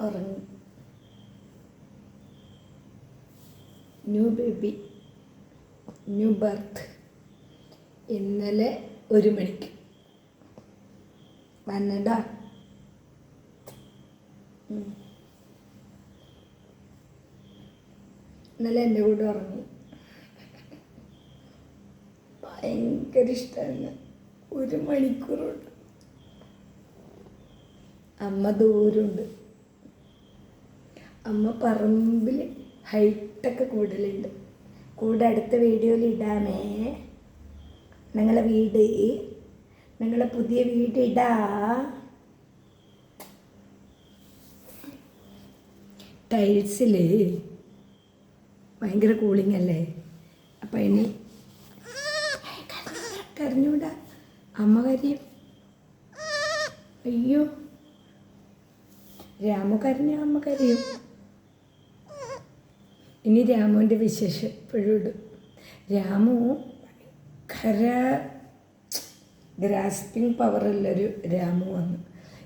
ഉറങ്ങി. New baby new birth. ഇന്നലെ ഒരു മണിക്ക്. വന്നടാ. ഇന്നലെ എന്റെ കൂടെ ഉറങ്ങി. ഭയങ്കര ഇഷ്ടമാണ് ഒരു മണിക്കൂറുണ്ട്. അമ്മ ദൂരമുണ്ട്. അമ്മ പറമ്പിൽ ഹൈറ്റൊക്കെ കൂടുതലുണ്ട്. കൂടെ അടുത്ത വീഡിയോയിൽ ഇടാമേ. നിങ്ങളെ വീട്. നിങ്ങളെ പുതിയ വീട് ഇടാ. ടൈൽസിൽ ഭയങ്കര കൂളിംഗ് അല്ലേ? അപ്പം ഇനി കരഞ്ഞൂടാ. അമ്മ കരയും. അയ്യോ. രാമു കരഞ്ഞ അമ്മ കരയും. ഇനി രാമുവിന്റെ വിശേഷം എപ്പോഴും ഇടും. രാമു ഭയങ്കര ഗ്രാസ്പിംഗ് പവറുള്ളൊരു രാമു വന്നു.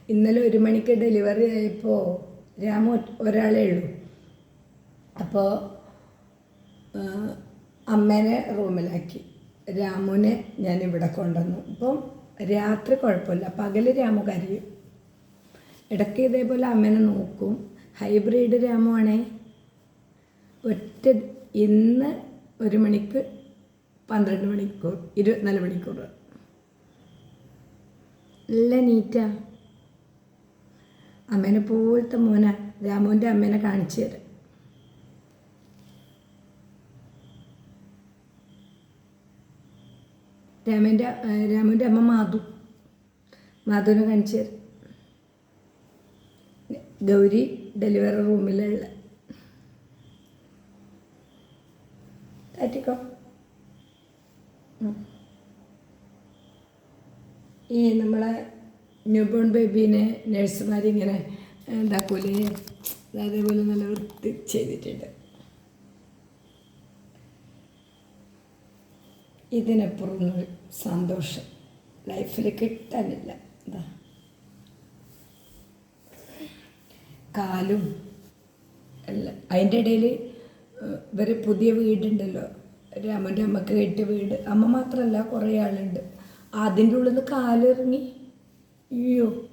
ഇന്നലെ ഒരു മണിക്ക് ഡെലിവറി ആയപ്പോൾ രാമു ഒരാളെ ഒരാളേ ഉള്ളൂ. അപ്പോൾ അമ്മേനെ റൂമിലാക്കി. രാമുവിനെ ഞാൻ ഇവിടെ കൊണ്ടുവന്നു. അപ്പം രാത്രി കുഴപ്പമില്ല. പകൽ രാമു കരയും. ഇടയ്ക്ക് ഇതേപോലെ അമ്മേനെ നോക്കും. ഹൈബ്രിഡ് രാമുവാണേ. ഒറ്റ ഇന്ന് ഒരു മണിക്ക് പന്ത്രണ്ട് മണിക്കൂർ ഇരുപത്തിനാല് മണിക്കൂർ. നല്ല നീറ്റാ അമ്മേനെ പോലത്തെ മോന രാമുവിന്റെ അമ്മേനെ കാണിച്ചു തരാം. രാമന്റെ രാമുവിന്റെ അമ്മ മാധു. മാധുവിനെ കാണിച്ചു തരാം. ഗൗരി ഡെലിവറി റൂമിലുള്ള താറ്റിക്കോ ഉം. ഈ നമ്മളെ ന്യൂബോൺ ബേബീനെ നഴ്സുമാരിങ്ങനെ ഇതാക്കൂലേ? അതേപോലെ നല്ല വൃത്തി ചെയ്തിട്ടുണ്ട്. ഇതിനപ്പുറം സന്തോഷം ലൈഫിൽ കിട്ടാനില്ല. എന്താ കാലും എല്ലാം. അതിന്റെ ഇടയിൽ ഇവർ പുതിയ വീടുണ്ടല്ലോ. രാമന്റെ അമ്മയ്ക്ക് കെട്ടിയ വീട്. അമ്മ മാത്രമല്ല കുറേ ആളുണ്ട്. അതിന്റെ ഉള്ളിൽ നിന്ന് കാലിറങ്ങി. അയ്യോ.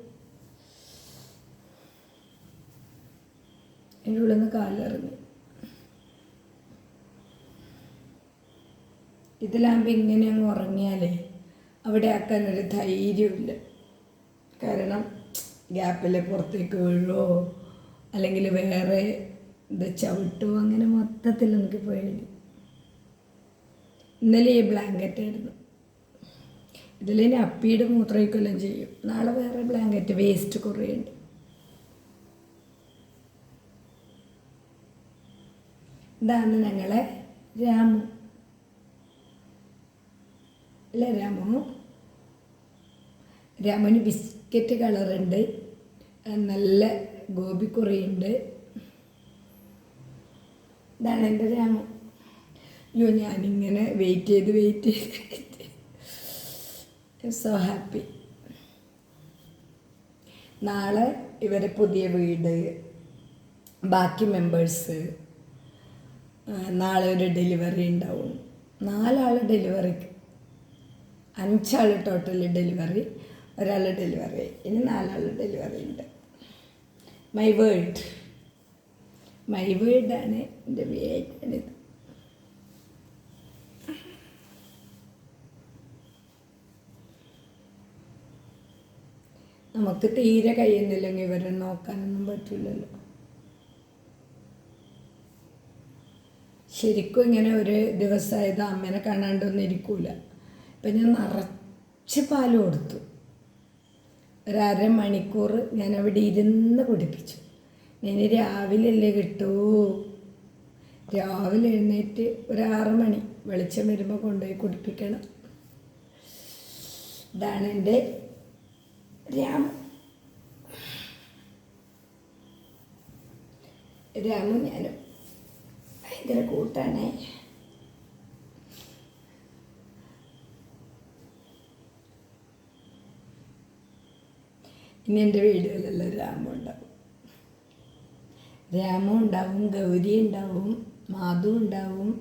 എന്റെ ഉള്ളിൽ നിന്ന് കാലിറങ്ങി. ഇതിലാകുമ്പോൾ ഇങ്ങനെ അങ്ങ് ഉറങ്ങിയാലേ അവിടെ ആക്കാൻ ഒരു ധൈര്യമില്ല കാരണം ഗ്യാപ്പിലെ പുറത്തേക്ക് വീഴോ അല്ലെങ്കിൽ വേറെ ഇത് ചവിട്ടു അങ്ങനെ മൊത്തത്തിൽ എനിക്ക് പോയി ഇന്നലെ ഈ ബ്ലാങ്കറ്റ് ആയിരുന്നു. ഇതിൽ ഇനി അപ്പിയുടെ മൂത്രയ്ക്കെല്ലാം ചെയ്യും. നാളെ വേറെ ബ്ലാങ്കറ്റ് വേസ്റ്റ് കുറേ ഉണ്ട്. ഇതാണ് ഞങ്ങളെ രാമു. അല്ലേ രാമു? രാമുവിന് ബിസ്ക്കറ്റ് കളറുണ്ട് നല്ല ഗോപിക്കുറിയുണ്ട് ഇതാണ് എന്റെ രാമു അയ്യോ ഞാനിങ്ങനെ വെയിറ്റ് ചെയ്ത് വെയിറ്റ് ചെയ്ത് സോ ഹാപ്പി നാളെ ഇവരെ പുതിയ വീട് ബാക്കി മെമ്പേഴ്സ് നാളെ ഒരു ഡെലിവറി ഉണ്ടാവും. നാലാൾ ഡെലിവറി അഞ്ചാൾ ടോട്ടൽ ഡെലിവറി ഒരാൾ ഡെലിവറി ഇനി നാലാൾ ഡെലിവറി ഉണ്ട്. മൈ വേൾഡ് മൈ വീടാണ് എന്റെ വീടാണിത് നമുക്ക് തീരെ കഴിയുന്നില്ലെങ്കിൽ ഇവരെ നോക്കാനൊന്നും പറ്റില്ലല്ലോ ശരിക്കും ഇങ്ങനെ ഒരു ദിവസമായത് അമ്മേനെ കാണാണ്ടൊന്നും ഇരിക്കൂല. ഇപ്പം ഞാൻ നിറച്ച് പാൽ കൊടുത്തു. ഒരു മണിക്കൂർ ഞാൻ അവിടെ ഇരുന്ന് കുടിപ്പിച്ചു. ഇനി രാവിലെ അല്ലേ കിട്ടൂ? രാവിലെ എഴുന്നേറ്റ് ഒരു ആറ് മണി വെളിച്ചം വരുമ്പോൾ കൊണ്ടുപോയി കുടിപ്പിക്കണം. ഇതാണ് എന്റെ രാമ രാമു ഞാനും ഭയങ്കര കൂട്ടാണേ. ഇനി എന്റെ വീടുകളിലെല്ലാം രാമു ഉണ്ടാവും. രാമു ഉണ്ടാവും ഗൗരി ഉണ്ടാവും മാധു ഉണ്ടാവും.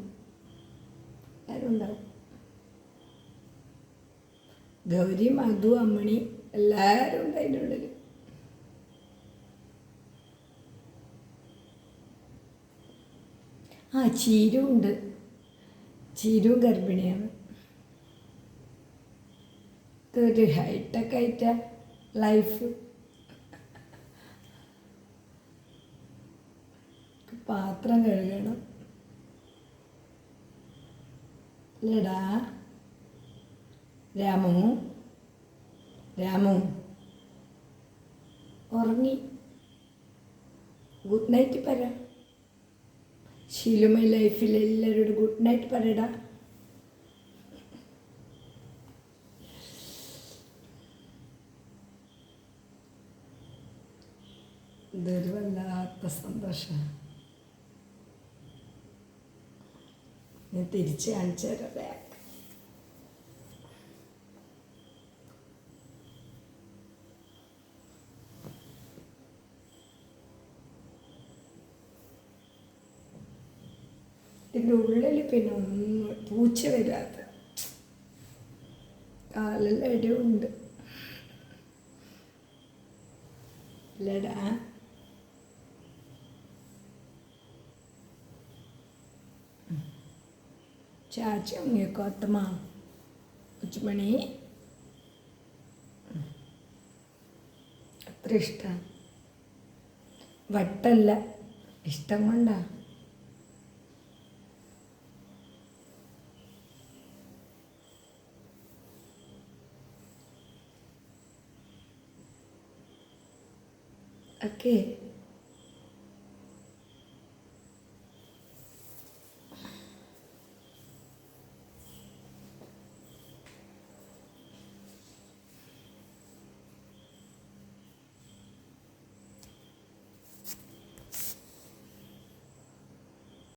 എല്ലാവരും ഉണ്ടാവും. ഗൗരി മധു അമ്മണി എല്ലാവരും ഉണ്ട് അതിന്റെ ഉള്ളിൽ ആ ചീരു ഉണ്ട്. ചീരു ഗർഭിണിയാണ്. ഇതൊരു ഹൈടെക് ആയിട്ട ലൈഫ് പാത്രം കഴുകണം. അല്ലേടാ രാമു. രാമു. ഉറങ്ങി. ഗുഡ് നൈറ്റ് പറ. ശീലുമൈ ലൈഫിൽ എല്ലാവരോടും ഗുഡ് നൈറ്റ് പറയടാ. ഇതൊരു വല്ലാത്ത സന്തോഷം. ഞാൻ തിരിച്ച് കാണിച്ചു തരാം ബാക്ക് ഇതിന്റെ ഉള്ളിൽ പിന്നെ ഒന്നും പൂച്ച വരാത്ത കാലെല്ലാം ഇടവുണ്ട്. ഇല്ലടാ. ചാച്ച ഉങ്ങിക്കോത്തമ്മ ഉച്ചമണി അത്ര ഇഷ്ടം. വട്ടല്ല. ഇഷ്ടം കൊണ്ടാ. ഓക്കെ